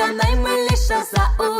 та наймиліша за у.